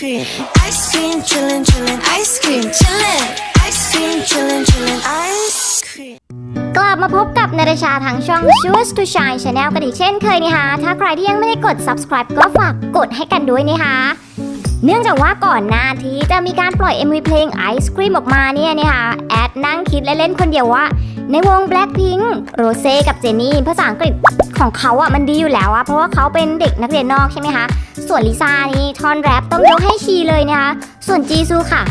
cream, ice cream, chillin', chillin', ice cream, chillin', ice cream, chillin', chillin', ice cream. กลับมาพบกับนาฬิชาทางช่อง Choose to Shine Channel กันอีกเช่นเคยนะคะ ถ้าใครที่ยังไม่ได้กด subscribe ก็ฝากกดให้กันด้วยนะคะ เนื่องจากว่าก่อนหน้าที่จะมีการปล่อย MV เพลง Ice Cream ออกมาเนี่ยนะคะแอดนั่งคิดเล่นๆคนเดียวว่า ในวง Blackpink โรเซ่กับเจนนี่ภาษาอังกฤษ ของเขาอะมันดีอยู่แล้วอะเพราะว่าเขาเป็นเด็กนักเรียนนอกใช่ไหมคะส่วนลิซ่านี่ทอนแรปต้องยกให้ชีเลยนะคะส่วนจีซูค่ะ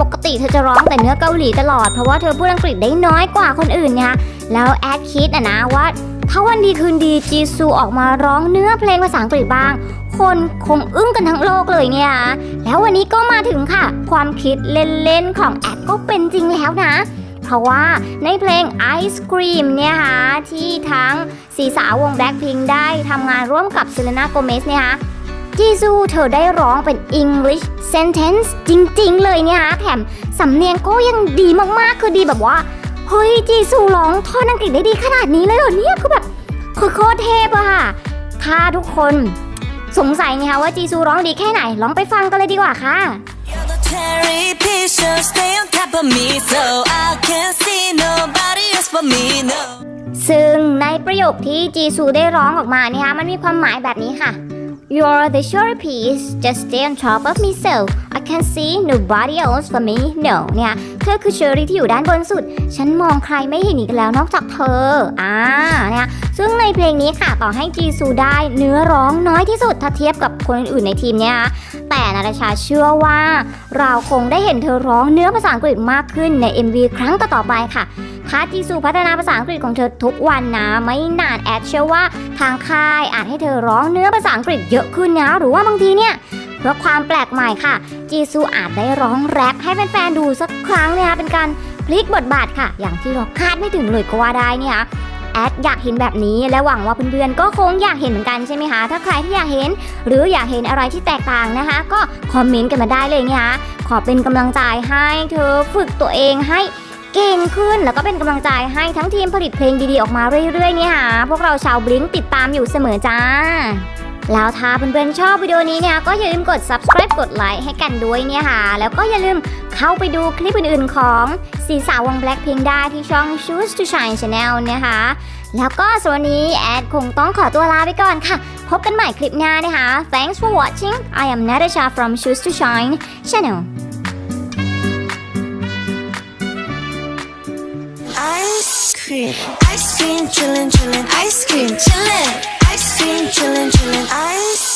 ปกติเธอจะร้องแต่เนื้อเกาหลีตลอดเพราะว่าเธอพูดอังกฤษได้น้อยกว่าคนอื่นนะคะแล้วแอดคิดอะนะว่าถ้าวันดีคืนดีจีซูออกมาร้องเนื้อเพลงภาษาอังกฤษบ้าง คนคงอึ้งกันทั้งโลกเลยเนี่ยนะแล้ววันนี้ก็มาถึงค่ะ ความคิดเล่นๆของแอดก็เป็นจริงแล้วนะ เพราะว่าในเพลง Ice Cream เนี่ยคะที่ทั้งสีสาววง Blackpink ได้ทำงานร่วมกับ Selena Gomez เนี่ยคะจีซูเธอได้ร้องเป็น English sentence จริงๆ เลยเนี่ยคะแถมสำเนียงก็ยังดีมากๆ คือดีแบบว่า เฮ้ยจีซูร้องท่อนอังกฤษได้ดีขนาดนี้เลยเหรอเนี่ยคือแบบคือโคตรเทพอะค่ะ ถ้าทุกคนสงสัยไงคะว่าจีซูร้องดีแค่ไหน ลองไปฟังกันเลยดีกว่าค่ะ You're the cherry ซึ่งในประโยคที่จีซูได้ร้องออกมาเนี่ยคะมันมีความหมายแบบนี้ค่ะ You're the sure piece just stay on top of me so I can see nobody else for me no เนี่ยเธอคือเชอรี่ที่อยู่ด้านบนสุด ฉันมองใครไม่เห็นอีกแล้วนอกจากเธอ อ่าเนี่ยซึ่งในเพลงนี้ค่ะต่อให้จีซูได้เนื้อร้องน้อยที่สุดถ้าเทียบกับคนอื่นในทีมเนี่ยนะคะแต่นาตาชาเชื่อว่า เราคงได้เห็นเธอร้องเนื้อภาษาอังกฤษมากขึ้นใน MV ครั้งต่อๆไปค่ะ ถ้าจีซูพัฒนาภาษาอังกฤษของเธอทุกวันนะ ไม่นานแอดเชื่อว่าทางค่ายอาจให้เธอร้องเนื้อภาษาอังกฤษเยอะขึ้นนะหรือว่าบางทีเนี่ยเพื่อความแปลกใหม่ค่ะ จีซูอาจได้ร้องแรปให้แฟนๆดูสักครั้งนะคะเป็นการพลิกบทบาทค่ะ อย่างที่เราคาดไม่ถึงเลยก็ว่าได้เนี่ยค่ะแอดอยากเห็นแบบนี้และหวังว่าเพื่อนๆก็คงอยากเห็นเหมือนกันใช่ไหมคะ ถ้าใครที่อยากเห็น หรืออยากเห็นอะไรที่แตกต่างนะคะ ก็คอมเมนต์กันมาได้เลยนะคะขอเป็นกำลังใจให้เธอฝึกตัวเองให้ เก่งขึ้นแล้วก็เป็นกำลังใจให้ทั้งทีมผลิตเพลงดีๆออกมาเรื่อยๆเนี่ยค่ะพวกเราชาวบลิงติดตามอยู่เสมอจ้า แล้วถ้าเพื่อนๆชอบวิดีโอนี้เนี่ยก็อย่าลืมกด subscribe กดไลค์ให้กันด้วยเนี่ยค่ะ แล้วก็อย่าลืมเข้าไปดูคลิปอื่นๆของสีสาววง Blackpink ได้ที่ช่อง Choose to Shine Channel นะคะ แล้วก็ส่วนนี้แอดคงต้องขอตัวลาไปก่อนค่ะ พบกันใหม่คลิปหน้านะคะ Thanks for watching I am Natasha from Choose to Shine Channel ice cream, chillin', chillin', ice cream, chillin', ice cream, chillin', chillin', ice